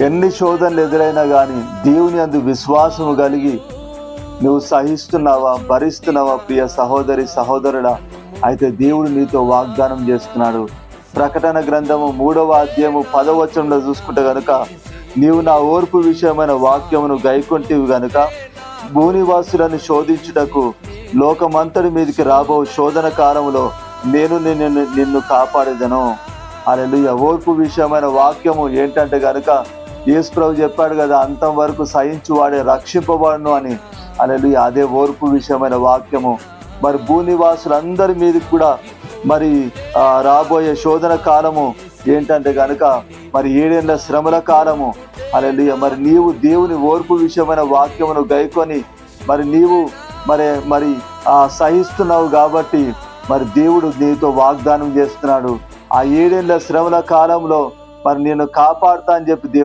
ఎన్ని శోధనలు ఎదురైనా కానీ దేవుని అందు విశ్వాసము కలిగి నువ్వు సహిస్తున్నావా భరిస్తున్నావా ప్రియ సహోదరి సహోదరుడా? అయితే దేవుడు నీతో వాగ్దానం చేస్తున్నాడు. ప్రకటన గ్రంథము మూడవ అధ్యాయము పదవచనంలో చూసుకుంటే గనుక నీవు నా ఓర్పు విషయమైన వాక్యమును గైకొంటివి గనుక భూనివాసులను శోధించుటకు లోకమంతటి మీదకి రాబో శోధన కాలంలో నేను నిన్ను నిన్ను కాపాడేదను. అలెలుయ ఓర్పు విషయమైన వాక్యము ఏంటంటే యేసుప్రభు చెప్పాడు కదా అంతం వరకు సహించు వాడే రక్షింపబడును అని. అలెలుయ అదే ఓర్పు విషయమైన వాక్యము. మరి భూనివాసులందరి మీద కూడా మరి రాబోయే శోధన కాలము ఏంటంటే కనుక మరి ఏడేళ్ళ శ్రమల కాలము. అలెలుయ మరి నీవు దేవుని ఓర్పు విషయమైన వాక్యమును గైకొని మరి నీవు మరి మరి ఆ సహిస్తున్నావు కాబట్టి మరి దేవుడు నీతో వాగ్దానం చేస్తున్నాడు. ఆ ఏడేళ్ళ శ్రమల కాలంలో మరి నేను కాపాడుతా అని చెప్పి దేవుడు